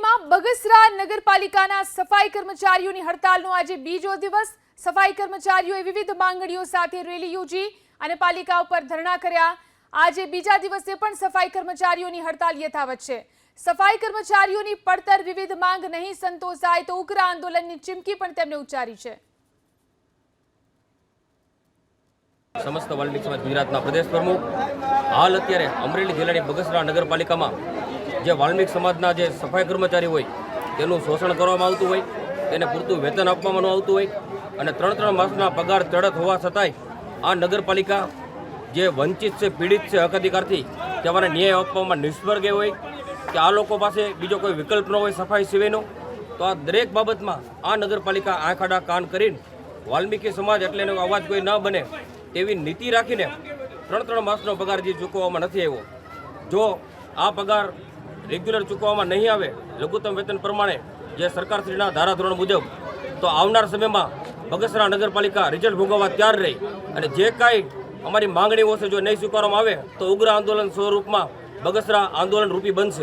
અમરેલીમાં બગસરા નગરપાલિકાના સફાઈ કર્મચારીઓની હડતાલનો આજે બીજો દિવસ. સફાઈ કર્મચારીઓએ વિવિધ માંગણીઓ સાથે રેલી યોજી અને પાલિકા ઉપર ધરણા કર્યા. આજે બીજા દિવસે પણ સફાઈ કર્મચારીઓની હડતાલ યથાવત છે. સફાઈ કર્મચારીઓની પડતર વિવિધ માંગ નહીં સંતોષાય તો ઉગ્ર આંદોલનની ચીમકી પણ તેમણે ઉચ્ચારી છે. સમસ્ત વાલ્મિક સમાજ ગુજરાતના પ્રદેશ પ્રમુખ. હાલ અત્યારે અમરેલી જિલ્લાની બગસરા નગરપાલિકામાં જે વાલ્મીક સમાજના જે સફાઈ કર્મચારી હોય, તેનું શોષણ કરવામાં આવતું હોય, તેને પૂરતું વેતન આપવામાં આવતું હોય અને ત્રણ ત્રણ માસના પગાર ચડત હોવા છતાંય આ નગરપાલિકા જે વંચિત છે, પીડિત છે, હક અધિકારથી તેવાને ન્યાય આપવામાં નિષ્ફળ ગઈ હોય કે આ લોકો પાસે બીજો કોઈ વિકલ્પ ન હોય સફાઈ સિવાયનો તો આ દરેક બાબતમાં આ નગરપાલિકા આંખ આડા કાન કરીને વાલ્મીકી સમાજ એટલે એનો અવાજ કોઈ ન બને તેવી નીતિ રાખીને ત્રણ ત્રણ માસનો પગાર જે ચૂકવવામાં નથી આવ્યો. જો આ પગાર રેગ્યુલર ચૂકવવામાં નહીં આવે, લઘુત્તમ વેતન પ્રમાણે જે સરકારશ્રીના ધારાધોરણ મુજબ, તો આવનાર સમયમાં બગસરા નગરપાલિકા રિઝલ્ટ ભોગવવા તૈયાર રહી અને જે કાંઈ અમારી માંગણીઓ છે જો નહીં સ્વીકારવામાં આવે, તો ઉગ્ર આંદોલન સ્વરૂપમાં બગસરા આંદોલન રૂપી બનશે.